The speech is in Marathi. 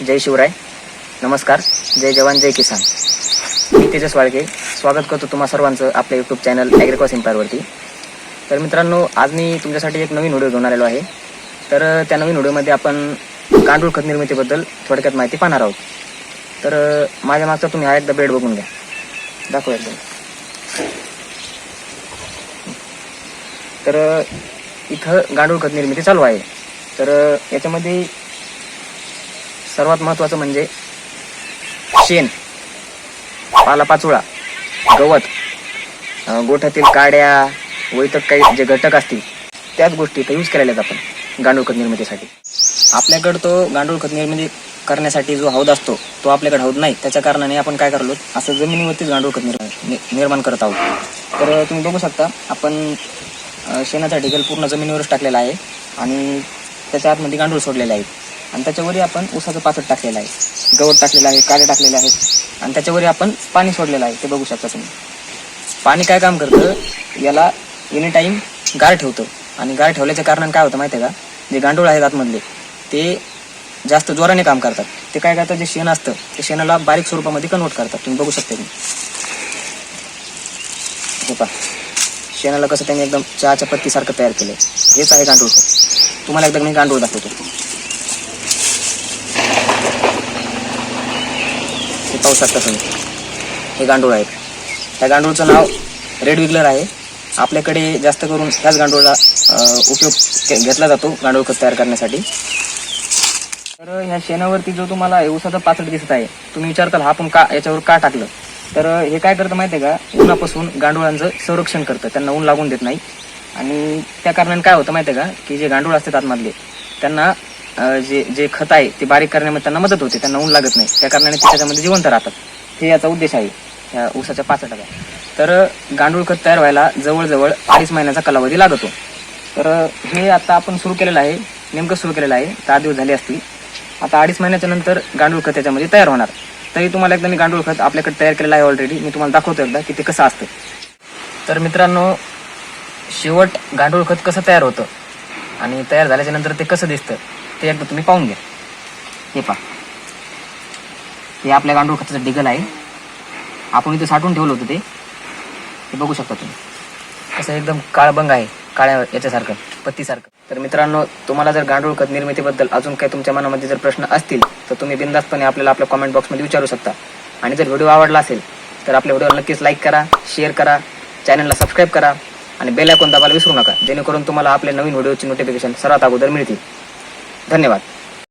जय शिवराय. नमस्कार. जय जवान जय किसान. मी तेजस वाळके. स्वागत करतो तुम्हा सर्वांचं आपल्या यूट्यूब चॅनल ॲग्रिकॉस एम्पायरवरती तर मित्रांनो आज मी तुमच्यासाठी एक नवीन व्हिडिओ घेऊन आलेलो आहे. तर त्या नवीन व्हिडिओमध्ये आपण गांडूळ खत निर्मितीबद्दल थोडक्यात माहिती पाहणार आहोत. तर माझ्या मागचा तुम्ही हा एकदा बेड बघून घ्या. दाखव एकदम तर इथं गांडूळ खत निर्मिती चालू आहे. तर याच्यामध्ये सर्वात महत्त्वाचं म्हणजे शेण पालापाचोळा गवत गोठ्यातील काड्या व इतर काही जे घटक असतील त्याच गोष्टी इथं यूज केलेल्या आहेत आपण गांडूळ खत निर्मितीसाठी. आपल्याकडं तो गांडूळ खत निर्मिती करण्यासाठी जो हौद असतो तो आपल्याकडे हौद नाही. त्याच्या कारणाने आपण काय करलो असं जमिनीवरतीच गांडूळ खत निर्माण निर्माण करत आहोत. तर तुम्ही बघू शकता आपण शेणाचा ढिगल पूर्ण जमिनीवरच टाकलेला आहे आणि त्याच्या आतमध्ये गांडूळ सोडलेले आहेत आणि त्याच्यावरही आपण ऊसाचं पाचट टाकलेलं आहे. गवत टाकलेलं आहे काळे टाकलेले आहेत. आणि त्याच्यावरही आपण पाणी सोडलेलं आहे ते बघू शकता तुम्ही. पाणी काय काम करतं? याला एनी टाईम गार ठेवतं. आणि गार ठेवल्याच्या कारणाने काय होतं माहिती आहे का? जे गांडूळ आहेत आतमधले ते जास्त जोराने काम करतात. ते काय करतात? जे शेण असतं ते शेणाला बारीक स्वरूपामध्ये कन्वर्ट करतात. तुम्ही बघू शकता तुम्ही हे पहा. शेणाला कसं त्यांनी एकदम चहाच्या पत्तीसारखं तयार केलं हेच आहे गांडूळ. तुम्हाला एकदा मी गांडूळ दाखवतो. पाहू शकता तुम्ही. हे गांडूळ आहेत. ह्या गांडूळचं नाव रेड विगलर आहे. आपल्याकडे जास्त करून ह्याच गांडूळचा उपयोग घेतला जातो गांडूळ खत तयार करण्यासाठी. तर ह्या शेणावरती जो तुम्हाला उसाचा पाचट दिसत आहे तुम्ही विचार कराल हा आपण का याच्यावर का टाकलं? तर हे काय करतं माहिती आहे का? उन्हापासून गांडुळांचं संरक्षण करतं. त्यांना ऊन लागून देत नाही. आणि त्या कारणाने काय होतं माहिती आहे का? की जे गांडूळ असतात आतमधले त्यांना जे जे खत आहे ते बारीक करण्यामध्ये त्यांना मदत होते त्यांना ऊन लागत नाही. त्या कारणाने ते त्याच्यामध्ये जिवंत राहतात. हे याचा उद्देश आहे ह्या ऊसाच्या पाचटाचा तर गांडूळ खत तयार व्हायला जवळजवळ अडीच महिन्याचा कालावधी लागतो. तर हे आता आपण सुरू केलेलं आहे नेमकं सुरू केलेलं आहे दहा दिवस झाले असतील. आता अडीच महिन्याच्या नंतर गांडूळ खत त्याच्यामध्ये तयार होणार. तरी तुम्हाला एकदा मी गांडूळ खत आपल्याकडे तयार केलेलं आहे ऑलरेडी मी तुम्हाला दाखवतो एकदा की ते कसं असतं. तर मित्रांनो शेवट गांडूळ खत कसं तयार होतं आणि तयार झाल्याच्यानंतर ते कसं दिसतं ते एकदा तुम्ही पाहून घ्या. हे पहा. हे आपल्या गांडूळ खताचं डिगल आहे. आपण इथे साठवून ठेवलं होतं ते. हे बघू शकता तुम्ही. कसं एकदम काळबंग आहे. काळ्या याच्यासारखं पत्तीसारखं. तर मित्रांनो तुम्हाला जर गांडूळ खत निर्मितीबद्दल अजून काही तुमच्या मनामध्ये जर प्रश्न असतील तर तुम्ही बिंदास्तपणे आपल्याला आपल्या कॉमेंट बॉक्समध्ये विचारू शकता. आणि जर व्हिडिओ आवडला असेल तर आपल्या व्हिडिओला नक्कीच लाईक करा शेअर करा चॅनलला सबस्क्राईब करा आणि बेल आयकॉन दाबायला विसरू नका. जेणेकरून तुम्हाला आपल्या नवीन व्हिडिओची नोटिफिकेशन सर्वात अगोदर मिळतील. धन्यवाद.